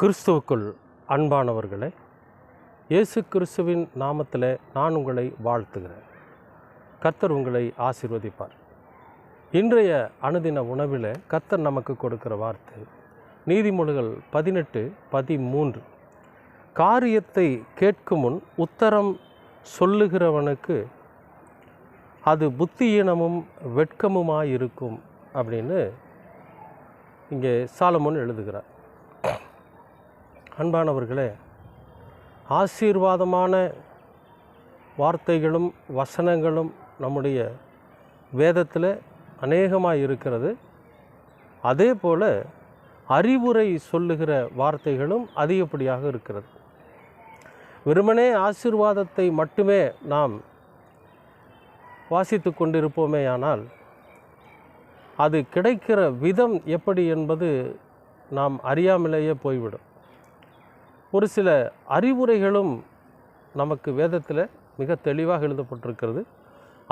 கிறிஸ்துவுக்குள் அன்பானவர்களே இயேசு கிறிஸ்துவின் நாமத்தில் நான் உங்களை வாழ்த்துகிறேன். கர்த்தர் உங்களை ஆசிர்வதிப்பார். இன்றைய அனுதின உணவில் கர்த்தர் நமக்கு கொடுக்கிற வார்த்தை நீதிமொழிகள் பதினெட்டு பதிமூன்று. காரியத்தை கேட்கும் முன் உத்தரம் சொல்லுகிறவனுக்கு அது புத்தியீனமும் வெட்கமுமாயிருக்கும் அப்படின்னு இங்கே சாலமோன் எழுதுகிறார். அன்பானவர்களே ஆசீர்வாதமான வார்த்தைகளும் வசனங்களும் நம்முடைய வேதத்தில் அநேகமாக இருக்கிறது. அதே போல் அறிவுரை சொல்லுகிற வார்த்தைகளும் அதிகப்படியாக இருக்கிறது. வெறுமனே ஆசீர்வாதத்தை மட்டுமே நாம் வாசித்து கொண்டிருப்போமேயானால் அது கிடைக்கிற விதம் எப்படி என்பது நாம் அறியாமலேயே போய்விடும். ஒரு சில அறிவுரைகளும் நமக்கு வேதத்தில் மிக தெளிவாக எழுதப்பட்டிருக்கிறது.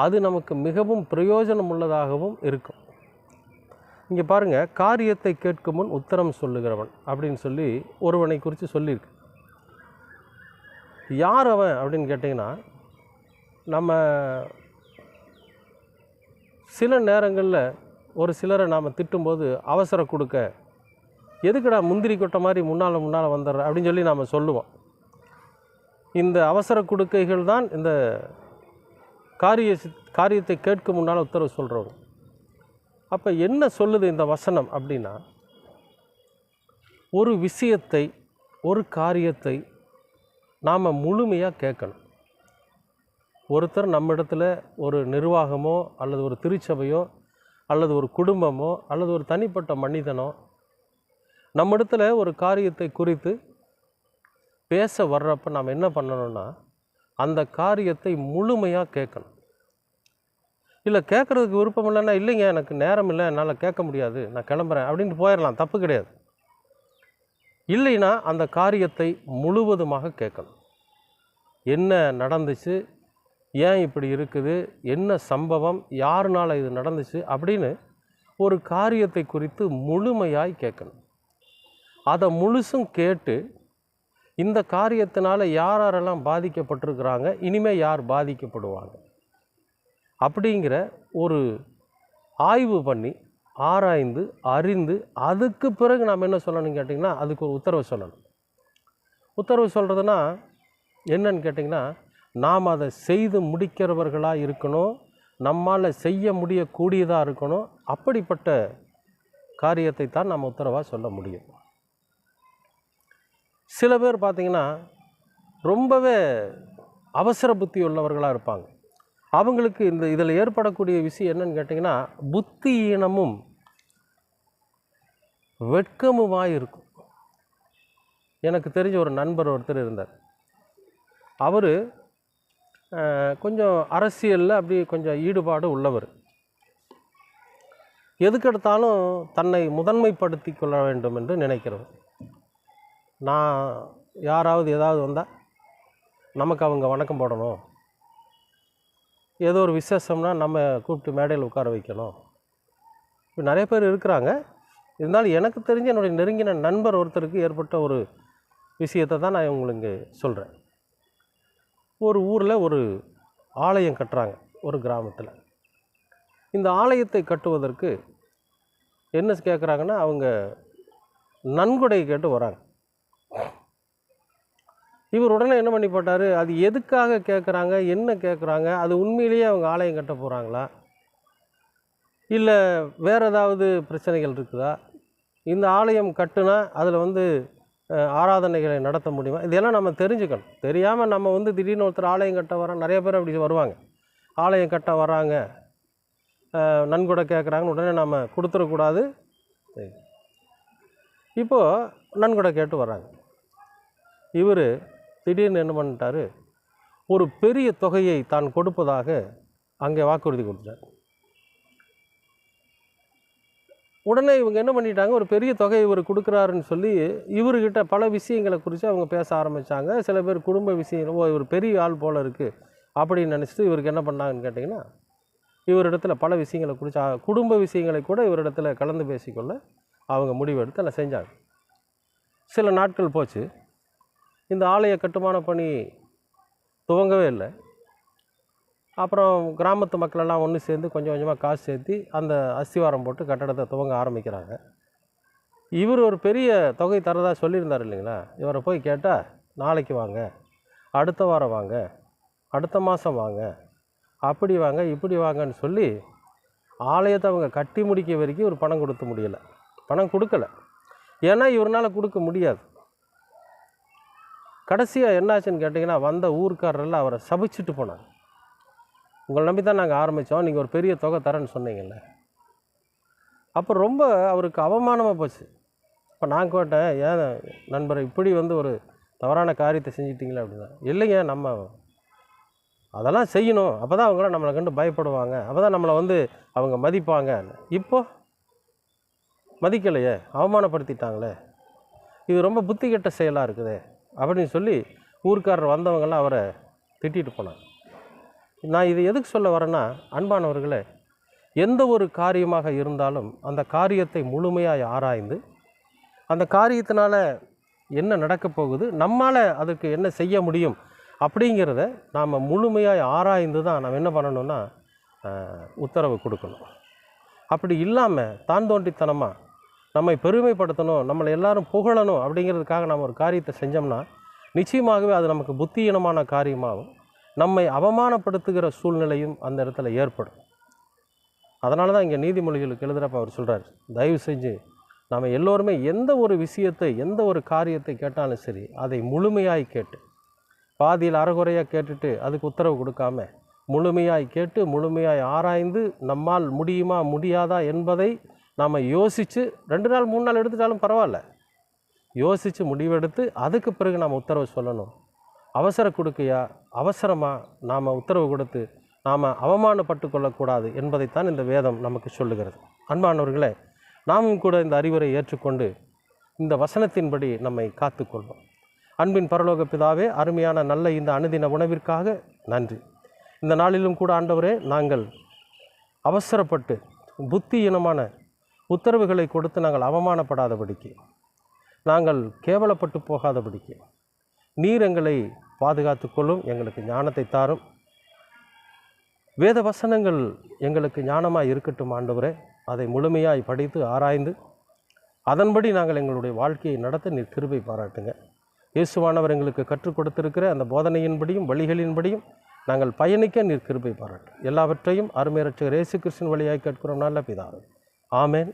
அது நமக்கு மிகவும் பிரயோஜனம் உள்ளதாகவும் இருக்கும். இங்கே பாருங்கள் காரியத்தை கேட்கும் முன் உத்தரம் சொல்லுகிறவன் அப்படின்னு சொல்லி ஒருவனை குறித்து சொல்லியிருக்கு. யார் அவன் அப்படின்னு கேட்டிங்கன்னா நம்ம சில நேரங்களில் ஒரு சிலரை நாம் திட்டும்போது அவசரம் கொடுக்க எதுக்குடா முந்திரி கொட்டை மாதிரி முன்னால் முன்னால் வந்துடுற? அப்படின்னு சொல்லி நாம் சொல்லுவோம். இந்த அவசர கொடுக்கைகள் தான் இந்த காரிய காரியத்தை கேட்க முன்னால் உத்தரவு சொல்கிறவங்க அப்போ என்ன சொல்லுது இந்த வசனம் அப்படின்னா ஒரு விஷயத்தை ஒரு காரியத்தை நாம் முழுமையாக கேட்கணும். ஒருத்தர் நம்ம இடத்துல ஒரு நிர்வாகமோ அல்லது ஒரு திருச்சபையோ அல்லது ஒரு குடும்பமோ அல்லது ஒரு தனிப்பட்ட மனிதனோ நம்ம இடத்துல ஒரு காரியத்தை குறித்து பேச வர்றப்ப நாம் என்ன பண்ணணும்னா அந்த காரியத்தை முழுமையாக கேட்கணும். இல்லை கேட்குறதுக்கு விருப்பம் இல்லைன்னா இல்லைங்க எனக்கு நேரம் இல்லை என்னால் கேட்க முடியாது நான் கிளம்புறேன் அப்படின்ட்டு போயிடலாம். தப்பு கிடையாது. இல்லைன்னா அந்த காரியத்தை முழுவதுமாக கேட்கணும். என்ன நடந்துச்சு? ஏன் இப்படி இருக்குது? என்ன சம்பவம்? யாருனால இது நடந்துச்சு? அப்படின்னு ஒரு காரியத்தை குறித்து முழுமையாய் கேட்கணும். அதை முழுசும் கேட்டு இந்த காரியத்தினால் யார் யாரெல்லாம் பாதிக்கப்பட்டிருக்கிறாங்க இனிமேல் யார் பாதிக்கப்படுவாங்க? அப்படிங்கிற ஒரு ஆய்வு பண்ணி ஆராய்ந்து அறிந்து அதுக்கு பிறகு நாம் என்ன சொல்லணும்னு கேட்டிங்கன்னா அதுக்கு ஒரு உத்தரவு சொல்லணும். உத்தரவு சொல்கிறதுனா என்னன்னு கேட்டிங்கன்னா நாம் அதை செய்து முடிக்கிறவர்களாக இருக்கணும் நம்மால் செய்ய முடியக்கூடியதாக இருக்கணும் அப்படிப்பட்ட காரியத்தை தான் நம்ம உத்தரவாக சொல்ல முடியும். சில பேர் பார்த்திங்கன்னா ரொம்பவே அவசர புத்தி உள்ளவர்களாக இருப்பாங்க. அவங்களுக்கு இந்த இதில் ஏற்படக்கூடிய விஷயம் என்னன்னு கேட்டிங்கன்னா புத்தியீனமும் வெட்கமுமாய் இருக்கும். எனக்கு தெரிஞ்ச ஒரு நண்பர் ஒருத்தர் இருந்தார். அவர் கொஞ்சம் அரசியலில் அப்படி கொஞ்சம் ஈடுபாடு உள்ளவர். எதுக்கெடுத்தாலும் தன்னை முதன்மைப்படுத்தி கொள்ள வேண்டும் என்று நினைக்கிறவர். நான் யாராவது ஏதாவது வந்தால் நமக்கு அவங்க வணக்கம் போடணும். ஏதோ ஒரு விசேஷம்னா நம்ம கூப்பிட்டு மேடையில் உட்கார வைக்கணும். இப்போ நிறைய பேர் இருக்கிறாங்க. இருந்தாலும் எனக்கு தெரிஞ்ச என்னுடைய நெருங்கின நண்பர் ஒருத்தருக்கு ஏற்பட்ட ஒரு விஷயத்தை தான் நான் உங்களுக்கு சொல்கிறேன் ஒரு ஊரில் ஒரு ஆலயம் கட்டுறாங்க ஒரு கிராமத்தில். இந்த ஆலயத்தை கட்டுவதற்கு என்ன கேட்குறாங்கன்னா அவங்க நன்கொடை கேட்டு வராங்க. இவர் உடனே என்ன பண்ணி போட்டார்? அது எதுக்காக கேட்குறாங்க என்ன கேட்குறாங்க அது உண்மையிலேயே அவங்க ஆலயம் கட்ட போகிறாங்களா இல்லை வேறு ஏதாவது பிரச்சனைகள் இருக்குதா? இந்த ஆலயம் கட்டுனா அதில் வந்து ஆராதனைகளை நடத்த முடியுமா? இதெல்லாம் நம்ம தெரிஞ்சுக்கணும். தெரியாமல் நம்ம வந்து திடீர்னு ஒருத்தர் ஆலயம் கட்ட வரோம் நிறைய பேர் அப்படி வருவாங்க. ஆலயம் கட்ட வராங்க. நன்கொடை கேட்குறாங்கன்னு உடனே நம்ம கொடுத்துடக்கூடாது. இப்போது நன்கொடை கேட்டு வராங்க இவர் திடீர்னு என்ன பண்ணிட்டார்? ஒரு பெரிய தொகையை தான் கொடுப்பதாக அங்கே வாக்குறுதி கொடுத்தார் உடனே இவங்க என்ன பண்ணிட்டாங்க? ஒரு பெரிய தொகை இவர் கொடுக்குறாருன்னு சொல்லி இவர்கிட்ட பல விஷயங்களை குறித்து அவங்க பேச ஆரம்பித்தாங்க சில பேர் குடும்ப விஷயம் ஓ இவர் பெரிய ஆள் போல் இருக்குது அப்படின்னு நினச்சிட்டு இவருக்கு என்ன பண்ணாங்கன்னு கேட்டிங்கன்னா இவரிடத்துல பல விஷயங்களை குறித்து குடும்ப விஷயங்களை கூட இவரிடத்துல கலந்து பேசிக்கொள்ள அவங்க முடிவெடுத்து அதை செஞ்சாங்க. சில நாட்கள் போச்சு. இந்த ஆலய கட்டுமான பணி துவங்கவே இல்லை. அப்புறம் கிராமத்து மக்களெல்லாம் ஒன்று சேர்ந்து கொஞ்சம் கொஞ்சமாக காசு சேர்த்து அந்த அஸ்திவாரம் போட்டு கட்டடத்தை துவங்க ஆரம்பிக்கிறாங்க. இவர் ஒரு பெரிய தொகை தரதாக சொல்லியிருந்தார் இல்லைங்களா? இவரை போய் கேட்டால் நாளைக்கு வாங்க அடுத்த வாரம் வாங்க அடுத்த மாதம் வாங்க அப்படி வாங்க இப்படி வாங்கன்னு சொல்லி ஆலயத்தை அவங்க கட்டி முடிக்க வரைக்கும் ஒரு பணம் கொடுக்க முடியலை. பணம் கொடுக்கல. ஏன்னா இவரால் கொடுக்க முடியாது. கடைசியாக என்னாச்சுன்னு கேட்டிங்கன்னா வந்த ஊர்க்காரரெல்லாம் அவரை சபிச்சுட்டு போனாங்க உங்களை நம்பி தான் நாங்கள் ஆரம்பித்தோம் நீங்கள் ஒரு பெரிய தொகை தரேன்னு சொன்னீங்கல்ல. அப்போ ரொம்ப அவருக்கு அவமானமாக போச்சு. இப்போ நான் கேட்டேன் ஏன் நண்பர் இப்படி வந்து ஒரு தவறான காரியத்தை செஞ்சிட்டிங்களா? அப்படின்னா இல்லைங்க நம்ம அதெல்லாம் செய்யணும். அப்போ தான் அவங்களாம் நம்மளை கண்டு பயப்படுவாங்க. அப்போ தான் நம்மளை வந்து அவங்க மதிப்பாங்க. இப்போ மதிக்கலையே அவமானப்படுத்திட்டாங்களே. இது ரொம்ப புத்தி கெட்ட செயலாக இருக்குதே. அப்படின்னு சொல்லி ஊர்க்காரர் வந்தவங்கெல்லாம் அவரை திட்டிட்டு போனாங்க. நான் இது எதுக்கு சொல்ல வரேன்னா அன்பானவர்களே எந்த ஒரு காரியமாக இருந்தாலும் அந்த காரியத்தை முழுமையாக ஆராய்ந்து அந்த காரியத்தினால் என்ன நடக்கப் போகுது நம்மால் அதுக்கு என்ன செய்ய முடியும் அப்படிங்கிறத நாம் முழுமையாக ஆராய்ந்து தான் நாம் என்ன பண்ணணும்னா உத்தரவு கொடுக்கணும். அப்படி இல்லாமல் தான் தோண்டித்தனமாக நம்மை பெருமைப்படுத்தணும் நம்மளை எல்லாரும் புகழணும் அப்படிங்கிறதுக்காக நம்ம ஒரு காரியத்தை செஞ்சோம்னா நிச்சயமாகவே அது நமக்கு புத்தியீனமான காரியமாகும். நம்மை அவமானப்படுத்துகிற சூழ்நிலையும் அந்த இடத்துல ஏற்படும். அதனால தான் இங்கே நீதிமொழிகளுக்கு எழுதுகிறப்ப அவர் சொல்கிறார் தயவு செஞ்சு நாம் எல்லோருமே எந்த ஒரு விஷயத்தை எந்த ஒரு காரியத்தை கேட்டாலும் சரி அதை முழுமையாய் கேட்டு பாதியில் அறகுறையாக கேட்டுட்டு அதுக்கு உத்தரவு கொடுக்காம முழுமையாய் கேட்டு முழுமையாய் ஆராய்ந்து நம்மால் முடியுமா முடியாதா என்பதை நாம் யோசித்து ரெண்டு நாள் மூணு நாள் எடுத்துட்டாலும் பரவாயில்ல. யோசித்து முடிவெடுத்து அதுக்கு பிறகு நாம் உத்தரவு சொல்லணும். அவசர கொடுக்கையா? அவசரமாக நாம் உத்தரவு கொடுத்து நாம் அவமானப்பட்டு கொள்ளக்கூடாது என்பதைத்தான் இந்த வேதம் நமக்கு சொல்லுகிறது. அன்பானவர்களே நாமும் கூட இந்த அறிவுரை ஏற்றுக்கொண்டு இந்த வசனத்தின்படி நம்மை காத்துக்கொள்வோம் அன்பின் பரலோக பிதாவே அருமையான நல்ல இந்த அனுதின உணவிற்காக நன்றி. இந்த நாளிலும் கூட ஆண்டவரே நாங்கள் அவசரப்பட்டு புத்தியீனமான உத்தரவுகளை கொடுத்து நாங்கள் அவமானப்படாதபடிக்கு நாங்கள் கேவலப்பட்டு போகாதபடிக்கு நீர் எங்களை பாதுகாத்து கொள்ளும் எங்களுக்கு ஞானத்தை தாரும். வேத வசனங்கள் எங்களுக்கு ஞானமாக இருக்கட்டும் ஆண்டவரே. அதை முழுமையாய் படித்து ஆராய்ந்து அதன்படி நாங்கள் எங்களுடைய வாழ்க்கையை நடத்த நீர் கிருபை பாராட்டுங்க. இயேசுவானவர் எங்களுக்கு கற்றுக் கொடுத்திருக்கிற அந்த போதனையின்படியும் வழிகளின்படியும் நாங்கள் பயணிக்க நீர் கிருபை பாராட்டு. எல்லாவற்றையும் அருமையரட்சகர் இயேசு கிருஷ்ணன் வழியாக கேட்கிறோம் நல்ல பிதாவே. ஆமேன்.